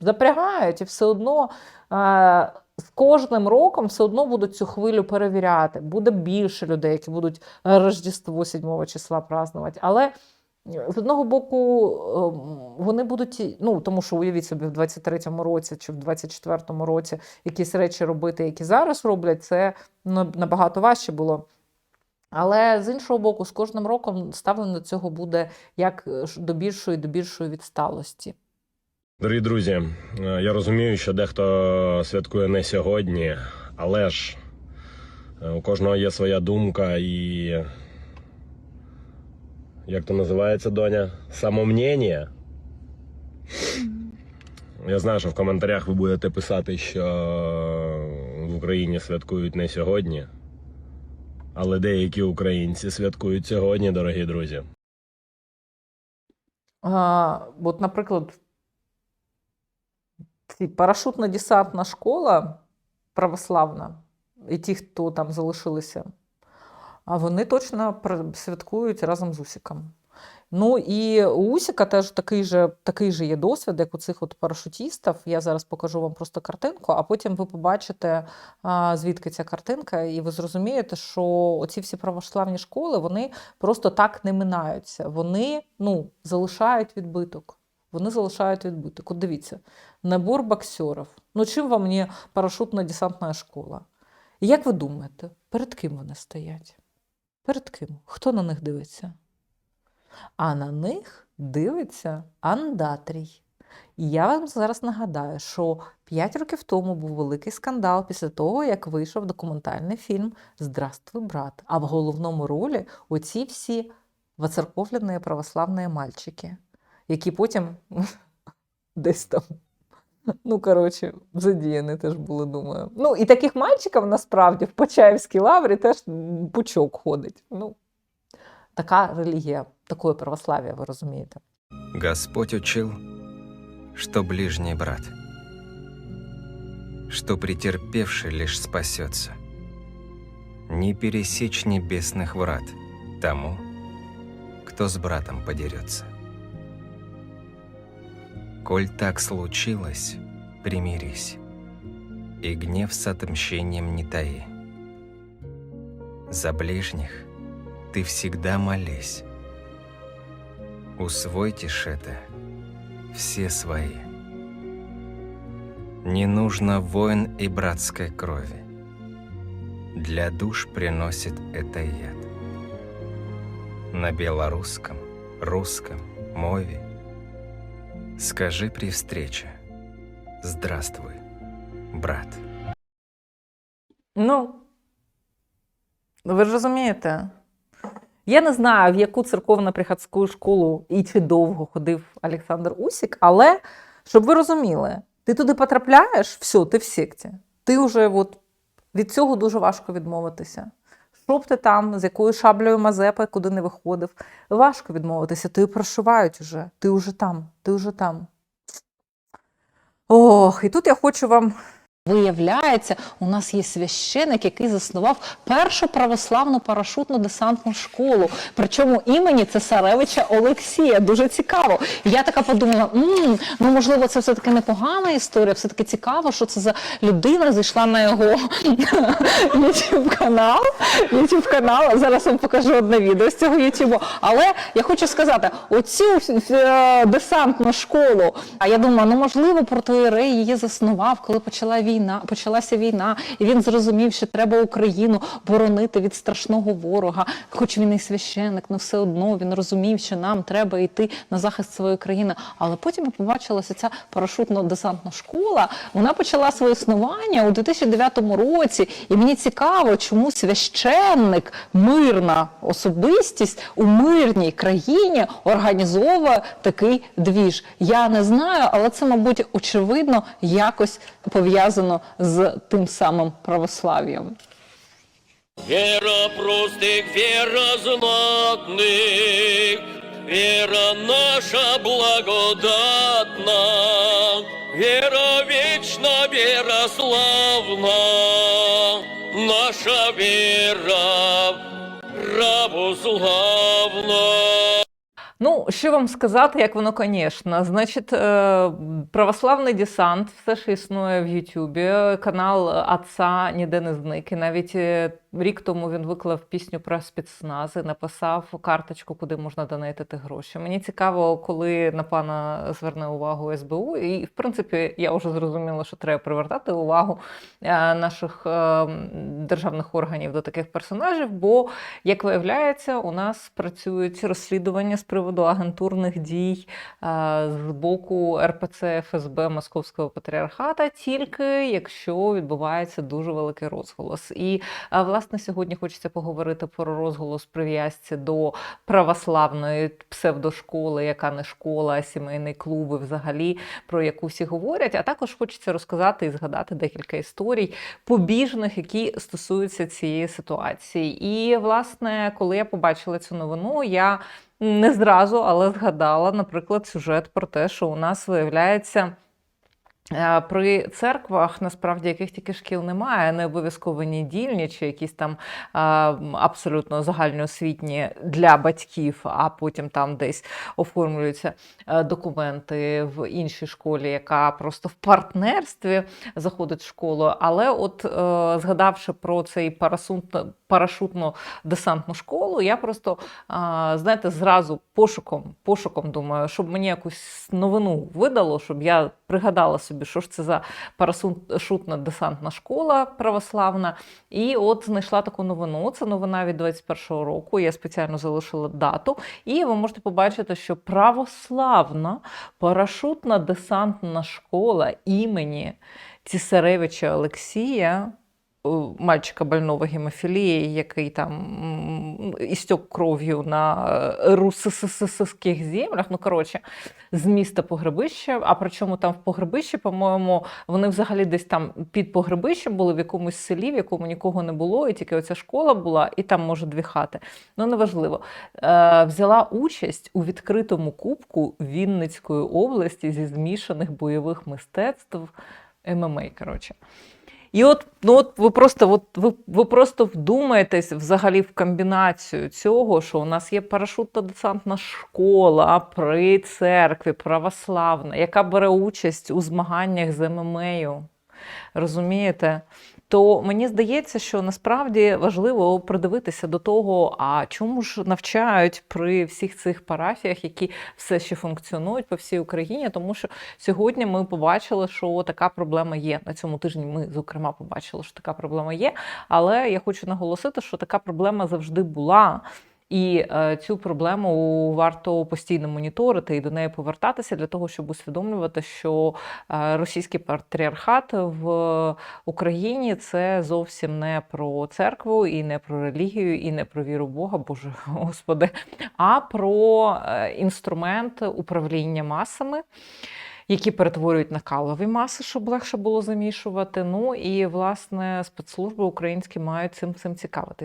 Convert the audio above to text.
Запрягають і все одно е, з кожним роком все одно будуть цю хвилю перевіряти. Буде більше людей, які будуть Рождество 7 числа празднувати. Але е, з одного боку, е, вони будуть, ну тому що уявіть собі, в 23-му році чи в 24-му році якісь речі робити, які зараз роблять, це набагато важче було. Але з іншого боку, з кожним роком ставлення до цього буде як е, до більшої до більшої відсталості. Дорогі друзі, е, я розумію, що дехто святкує не сьогодні, але ж е, у кожного є своя думка і. Як то називається, доня? Самомнення. Я знаю, що в коментарях ви будете писати, що в Україні святкують не сьогодні. Але деякі українці святкують сьогодні, дорогі друзі. А, от, наприклад, парашутно-десантна школа православна, і ті, хто там залишилися, а вони точно святкують разом з Усіком. Ну і у Усіка теж такий же, такий же є досвід, як у цих от парашутістів. Я зараз покажу вам просто картинку, а потім ви побачите, звідки ця картинка, і ви зрозумієте, що оці всі православні школи вони просто так не минаються. Вони ну, залишають відбиток. Вони залишають відбиток. От дивіться, набор боксерів. Ну чим вам не парашутно-десантна школа? І як ви думаєте, перед ким вони стоять? Перед ким? Хто на них дивиться? А на них дивиться андатрій. І я вам зараз нагадаю, що 5 років тому був великий скандал після того, як вийшов документальний фільм Здравствуй, брат. А в головному ролі оці всі воцерковлені православні мальчики, які потім десь там. Ну, коротше, задіяні теж були, думаю. Ну, і таких мальчиків насправді в Почаївській лаврі теж пучок ходить. Ну, така релігія, такое православ'я, ви розумієте. Господь учил, что ближний брат, что претерпевший лишь спасется. Не пересечь небесных врат тому, кто с братом подерется. Коль так случилось, примирись, и гнев с отмщением не таи. За ближних ты всегда молись, Усвойте ж это, все свои. Не нужно войн и братской крови. Для душ приносит это яд. На белорусском, русском мове скажи при встрече «Здравствуй, брат». Ну, ви ж розумієте. Я не знаю, в яку церковно-приходську школу і чи довго ходив Олександр Усік, але щоб ви розуміли, ти туди потрапляєш, все, ти в секті. Ти вже от, від цього дуже важко відмовитися. Що б ти там, з якою шаблею Мазепа, куди не виходив, важко відмовитися. Ти прошивають уже, ти вже там, ти вже там. Ох, і тут я хочу вам Виявляється, у нас є священик, який заснував першу православну парашутну десантну школу. Причому імені цесаревича Олексія. Дуже цікаво. Я така подумала: «М, ну можливо, це все таки непогана історія. Все таки цікаво, що це за людина зайшла на його youtube канал. youtube канал. Зараз вам покажу одне відео з цього ютубу. Але я хочу сказати: оцю е, десантну школу. А я думаю, ну можливо, протоїрей її заснував, коли почала війна, почалася війна, і він зрозумів, що треба Україну боронити від страшного ворога. Хоч він і священник, але все одно він розумів, що нам треба йти на захист своєї країни. Але потім побачилася ця парашутно-десантна школа. Вона почала своє існування у 2009 році, і мені цікаво, чому священник, мирна особистість у мирній країні організовує такий двіж. Я не знаю, але це, мабуть, очевидно якось пов'язано з тим самим православ'ям. Вера простых, вера знатных, Вера наша благодатна, Вера вечна, вера славна, Наша вера православна. Ну, Що вам сказати, як воно, звісно. Значить, е, православний десант все ж існує в Ютубі. Канал Отца ніде не зник. І навіть е, рік тому він виклав пісню про спецназ і написав карточку, куди можна донатити гроші. Мені цікаво, коли на пана зверне увагу СБУ. І, в принципі, я вже зрозуміла, що треба привертати увагу е, наших державних органів до таких персонажів, бо, як виявляється, у нас працюють розслідування з приводу агентурних дій е, з боку РПЦ ФСБ Московського патріархата, тільки якщо відбувається дуже великий розголос. І е, власне сьогодні хочеться поговорити про розголос прив'язці до православної псевдошколи, яка не школа, сімейний клуб, і взагалі про яку всі говорять. А також хочеться розказати і згадати декілька історій побіжних, які стосуються цієї ситуації. І власне, коли я побачила цю новину, я не зразу, але згадала, наприклад, сюжет про те, що у нас виявляється. е, При церквах насправді яких тільки шкіл немає, не обов'язково недільні чи якісь там абсолютно загальноосвітні для батьків, а потім там десь оформлюються е, документи в іншій школі, яка просто в партнерстві заходить в школу. Але, от е, згадавши про цей парасунт- парашутно-десантну школу, я просто знаєте, зразу пошуком, пошуком думаю, щоб мені якусь новину видало, щоб я пригадала собі, що ж це за парашутна десантна школа православна. І от знайшла таку новину. Це новина від 21-го року. Я спеціально залишила дату. І ви можете побачити, що православна парашутна десантна школа імені Цісаревича Олексія мальчика больного гемофілії, який там істек кров'ю на е, русских землях. Ну, коротше, з міста Погребище. А причому там в Погребищі, по-моєму, вони взагалі десь там під Погребищем були в якомусь селі, в якому нікого не було, і тільки оця школа була, і там, може, дві хати. Ну, неважливо. Е, взяла участь у відкритому кубку Вінницької області зі змішаних бойових мистецтв ММА, коротше. І от, ну от ви просто, от, ви, ви просто вдумаєтесь взагалі в комбінацію цього, що у нас є парашутна десантна школа при церкві православна, яка бере участь у змаганнях з ММА. Розумієте? То мені здається, що насправді важливо придивитися до того, а чому ж навчають при всіх цих парафіях, які все ще функціонують по всій Україні, тому що сьогодні ми побачили, що така проблема є. На цьому тижні ми, зокрема, побачили, що така проблема є. Але я хочу наголосити, що така проблема завжди була. І е, цю проблему варто постійно моніторити і до неї повертатися для того, щоб усвідомлювати, що е, російський патріархат в Україні це зовсім не про церкву, і не про релігію, і не про віру Бога, Боже Господи, а про е, інструмент управління масами. Які перетворюють на калові маси, щоб легше було замішувати. Ну і власне спецслужби українські мають цим цим цікавитися.